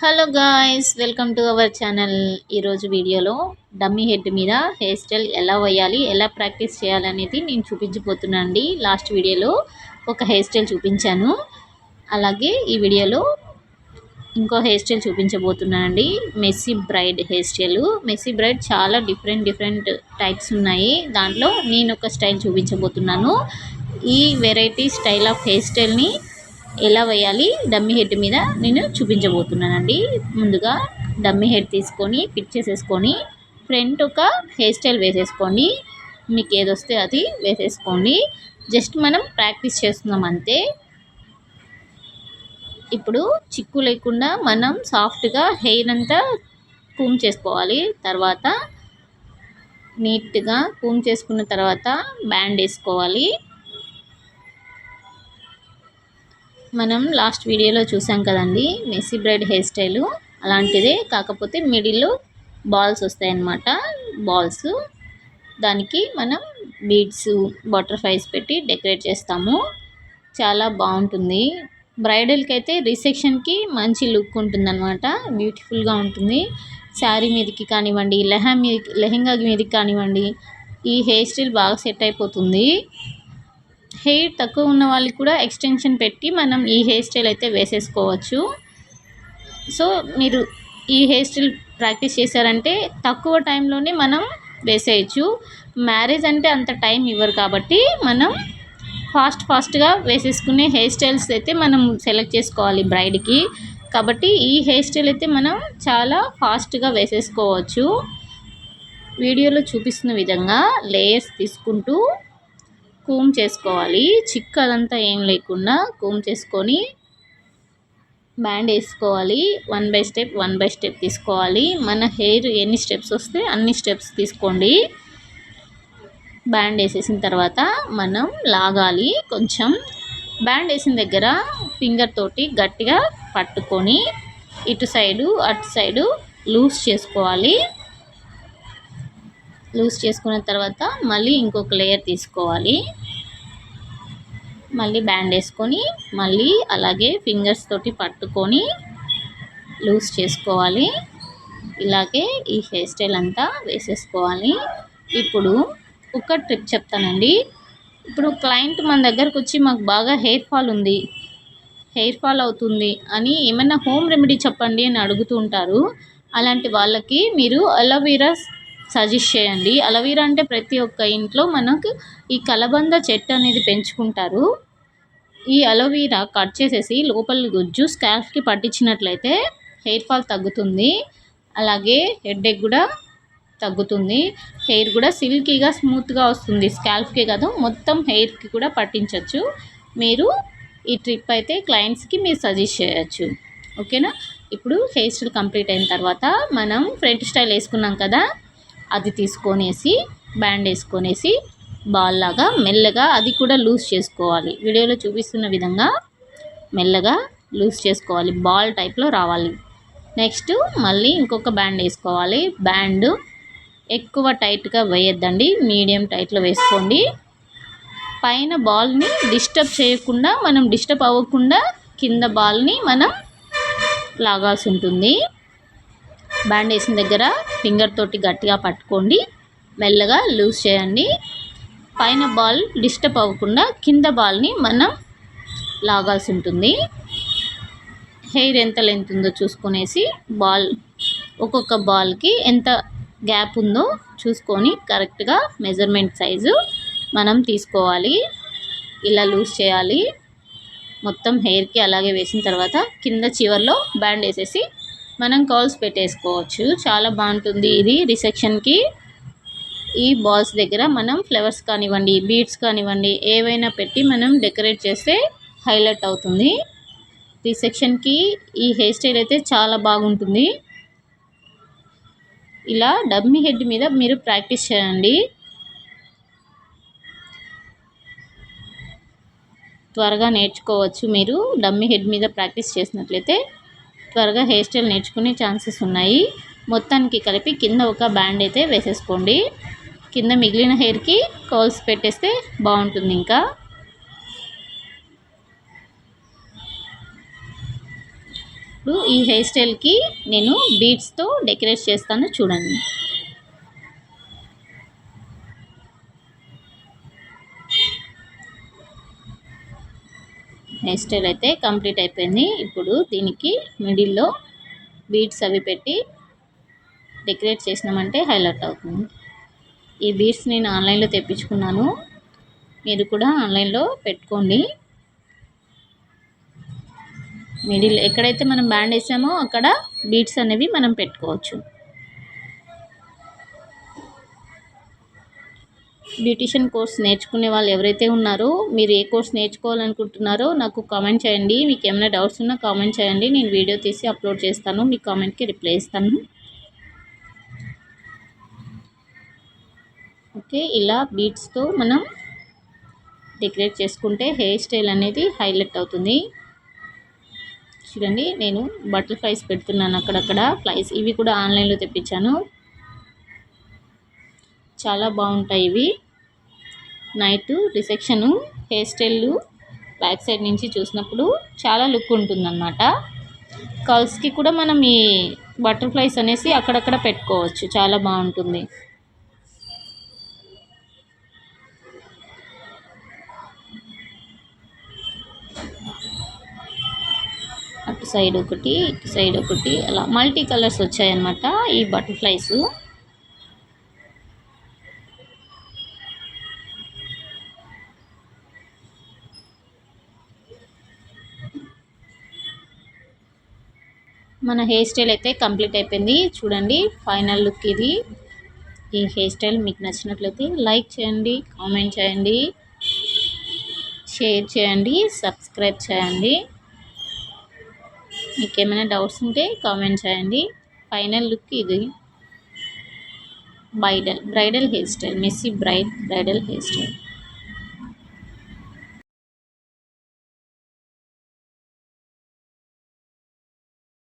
Hello guys welcome to our channel ఈరోజు వీడియోలో dummy head మీద హెయిర్ స్టైల్ ఎలా వేయాలి ఎలా ప్రాక్టీస్ చేయాలనేది నేను చూపించబోతున్నాను అండి లాస్ట్ వీడియోలో ఒక హెయిర్ స్టైల్ చూపించాను. అలాగే ఈ వీడియోలో ఇంకో hair style చూపించబోతున్నానండి. Messy braid hairstyle messy braid చాలా డిఫరెంట్ డిఫరెంట్ టైప్స్ ఉన్నాయి. దాంట్లో నేను ఒక స్టైల్ చూపించబోతున్నాను. ఈ వెరైటీ స్టైల్ ఆఫ్ హెయిర్ స్టైల్ని ఎలా వేయాలి? డమ్మీ హెడ్ మీద నేను చూపించబోతున్నానండి. ముందుగా డమ్మీ హెడ్ తీసుకొని పిక్ చేసేసుకొని ఫ్రంట్ ఒక హెయిర్ స్టైల్ వేసేసుకోండి. మీకు ఏదొస్తే అది వేసేసుకోండి. జస్ట్ మనం ప్రాక్టీస్ చేస్తున్నాం అంతే. ఇప్పుడు చిక్కు లేకుండా మనం సాఫ్ట్గా హెయిర్ అంతా కూమ్ చేసుకోవాలి. తర్వాత నీట్గా కూమ్ చేసుకున్న తర్వాత బ్యాండ్ వేసుకోవాలి. మనం లాస్ట్ వీడియోలో చూసాం కదండి మెస్సీ బ్రైడ్ హెయిర్ స్టైలు అలాంటిదే. కాకపోతే మిడిల్లో బాల్స్ వస్తాయన్నమాట బాల్స్ దానికి మనం బీడ్స్ బటర్ఫ్లైస్ పెట్టి డెకరేట్ చేస్తాము. చాలా బాగుంటుంది. బ్రైడల్కి అయితే రిసెప్షన్కి మంచి లుక్ ఉంటుందన్నమాట. బ్యూటిఫుల్గా ఉంటుంది. శారీ మీదకి కానివ్వండి లెహా మీద లెహెంగా మీదకి కానివ్వండి ఈ హెయిర్ స్టైల్ బాగా సెట్ అయిపోతుంది. హెయిర్ తక్కువ ఉన్న వాళ్ళకి కూడా ఎక్స్టెన్షన్ పెట్టి మనం ఈ హెయిర్ స్టైల్ అయితే వేసేసుకోవచ్చు. సో మీరు ఈ హెయిర్ స్టైల్ ప్రాక్టీస్ చేశారంటే తక్కువ టైంలోనే మనం వేసేయచ్చు. మ్యారేజ్ అంటే అంత టైం ఇవ్వరు కాబట్టి మనం ఫాస్ట్ ఫాస్ట్గా వేసేసుకునే హెయిర్ స్టైల్స్ అయితే మనం సెలెక్ట్ చేసుకోవాలి బ్రైడ్కి. కాబట్టి ఈ హెయిర్ స్టైల్ అయితే మనం చాలా ఫాస్ట్గా వేసేసుకోవచ్చు. వీడియోలో చూపిస్తున్న విధంగా లేయర్స్ తీసుకుంటూ కూమ్ చేసుకోవాలి. చిక్కు అదంతా ఏం లేకుండా కూమ్ చేసుకొని బ్యాండ్ వేసుకోవాలి. One by step one by step తీసుకోవాలి. మన హెయిర్ ఎన్ని స్టెప్స్ వస్తే అన్ని స్టెప్స్ తీసుకోండి. బ్యాండ్ వేసేసిన తర్వాత మనం లాగాలి. కొంచెం బ్యాండ్ వేసిన దగ్గర ఫింగర్ తోటి గట్టిగా పట్టుకొని ఇటు సైడు అటు సైడు లూజ్ చేసుకోవాలి. లూజ్ చేసుకున్న తర్వాత మళ్ళీ ఇంకొక లేయర్ తీసుకోవాలి. మళ్ళీ బ్యాండ్ వేసుకొని మళ్ళీ అలాగే ఫింగర్స్ తోటి పట్టుకొని లూజ్ చేసుకోవాలి. ఇలాగే ఈ హెయిర్ స్టైల్ అంతా వేసేసుకోవాలి. ఇప్పుడు ఒక ట్రిప్ చెప్తానండి. ఇప్పుడు క్లయింట్ మన దగ్గరకు వచ్చి మాకు బాగా హెయిర్ ఫాల్ ఉంది హెయిర్ ఫాల్ అవుతుంది అని ఏమైనా హోమ్ రెమెడీ చెప్పండి అని అడుగుతూ ఉంటారు. అలాంటి వాళ్ళకి మీరు అలోవీరా సజెస్ట్ చేయండి. అలవీరా అంటే ప్రతి ఒక్క ఇంట్లో మనకు ఈ కలబంద చెట్టు అనేది పెంచుకుంటారు. ఈ అలోవీరా కట్ చేసేసి లోపల గుజ్జు స్కాల్ఫ్కి పట్టించినట్లయితే హెయిర్ ఫాల్ తగ్గుతుంది. అలాగే హెడ్ఏక్ కూడా తగ్గుతుంది. హెయిర్ కూడా సిల్కీగా స్మూత్గా వస్తుంది. స్కాల్ఫ్కే కాదు మొత్తం హెయిర్కి కూడా పట్టించవచ్చు మీరు ఈ ట్రిప్ అయితే క్లయింట్స్కి మీరు సజెస్ట్ చేయొచ్చు. ఓకేనా ఇప్పుడు హెయిర్ స్టైల్ కంప్లీట్ అయిన తర్వాత మనం ఫ్రంట్ స్టైల్ వేసుకున్నాం కదా? అది తీసుకొనేసి బ్యాండ్ వేసుకొనేసి బాల్ లాగా మెల్లగా అది కూడా లూజ్ చేసుకోవాలి. వీడియోలో చూపిస్తున్న విధంగా మెల్లగా లూజ్ చేసుకోవాలి. బాల్ టైప్లో రావాలి. నెక్స్ట్ మళ్ళీ ఇంకొక బ్యాండ్ వేసుకోవాలి. బ్యాండ్ ఎక్కువ టైట్గా వేయొద్దండి. మీడియం టైట్లో వేసుకోండి. పైన బాల్ని డిస్టర్బ్ చేయకుండా మనం డిస్టర్బ్ అవ్వకుండా కింద బాల్ని మనం లాగాల్సి ఉంటుంది. బ్యాండ్ వేసిన దగ్గర ఫింగర్ తోటి గట్టిగా పట్టుకోండి. మెల్లగా లూజ్ చేయండి. పైన బాల్ డిస్టర్బ్ అవ్వకుండా కింద బాల్ని మనం లాగాల్సి ఉంటుంది. హెయిర్ ఎంత లెంత్ ఉందో చూసుకునేసి బాల్ ఒక్కొక్క బాల్కి ఎంత గ్యాప్ ఉందో చూసుకొని కరెక్ట్గా మెజర్మెంట్ సైజు మనం తీసుకోవాలి. ఇలా లూజ్ చేయాలి. మొత్తం హెయిర్కి అలాగే వేసిన తర్వాత కింద చివర్లో బ్యాండ్ వేసేసి మనం కాల్స్ పెట్టేసుకోవచ్చు. చాలా బాగుంటుంది ఇది రిసెప్షన్కి ఈ బాల్స్ దగ్గర మనం ఫ్లవర్స్ కానివ్వండి బీడ్స్ కానివ్వండి ఏవైనా పెట్టి మనం డెకరేట్ చేస్తే హైలైట్ అవుతుంది. రిసెప్షన్కి ఈ హెయిర్ స్టైల్ అయితే చాలా బాగుంటుంది. ఇలా డమ్మీ హెడ్ మీద మీరు ప్రాక్టీస్ చేయండి. త్వరగా నేర్చుకోవచ్చు మీరు డమ్మీ హెడ్ మీద ప్రాక్టీస్ చేసినట్లయితే. త్వరగా హెయిర్ స్టైల్ నేర్చుకునే ఛాన్సెస్ ఉన్నాయి. మొత్తానికి కలిపి కింద ఒక బ్యాండ్ అయితే వేసేసుకోండి. కింద మిగిలిన హెయిర్కి కర్ల్స్ పెట్టేస్తే బాగుంటుంది ఇంకా. ఇప్పుడు ఈ హెయిర్ స్టైల్కి నేను బీడ్స్తో డెకరేట్ చేస్తాను చూడండి. హెయిర్ స్టైల్ అయితే కంప్లీట్ అయిపోయింది. ఇప్పుడు దీనికి మిడిల్లో బీడ్స్ అవి పెట్టి డెకరేట్ చేసినామంటే హైలైట్ అవుతుంది. ఈ బీడ్స్ నేను ఆన్లైన్లో తెప్పించుకున్నాను. మీరు కూడా ఆన్లైన్లో పెట్టుకోండి. మిడిల్ ఎక్కడైతే మనం బ్యాండ్ వేసామో అక్కడ బీడ్స్ అనేవి మనం పెట్టుకోవచ్చు. బ్యూటిషియన్ కోర్స్ నేర్చుకునే వాళ్ళు ఎవరైతే ఉన్నారో మీరు ఏ కోర్స్ నేర్చుకోవాలనుకుంటున్నారో నాకు కామెంట్ చేయండి. మీకు ఏమైనా డౌట్స్ ఉన్నా కామెంట్ చేయండి. నేను వీడియో తీసి అప్లోడ్ చేస్తాను. మీ కామెంట్కి రిప్లై ఇస్తాను. ఓకే ఇలా బీట్స్తో మనం డెకరేట్ చేసుకుంటే హెయిర్ స్టైల్ అనేది హైలైట్ అవుతుంది. చూడండి నేను బటర్ ఫ్లైస్ పెడుతున్నాను అక్కడక్కడ. ఫ్లైస్ ఇవి కూడా ఆన్లైన్లో తెప్పించాను. చాలా బాగుంటాయి ఇవి. Night reception hairstyle back side నుంచి చూసినప్పుడు చాలా లుక్ ఉంటుందన్నమాట. కర్ల్స్కి కూడా మనం ఈ బటర్ఫ్లైస్ అనేసి అక్కడక్కడ పెట్టుకోవచ్చు. చాలా బాగుంటుంది. అటు సైడ్ ఒకటి ఇటు సైడ్ ఒకటి అలా మల్టీ కలర్స్ వచ్చాయన్నమాట ఈ బటర్ఫ్లైస్. మన హెయిర్ స్టైల్ అయితే కంప్లీట్ అయిపోయింది. చూడండి ఫైనల్ లుక్ ఇది. ఈ హెయిర్ స్టైల్ మీకు నచ్చినట్లయితే లైక్ చేయండి కామెంట్ చేయండి షేర్ చేయండి సబ్స్క్రైబ్ చేయండి. మీకు ఏమైనా డౌట్స్ ఉంటే కామెంట్ చేయండి. ఫైనల్ లుక్ ఇది. Bridal bridal hairstyle messy braid bridal hairstyle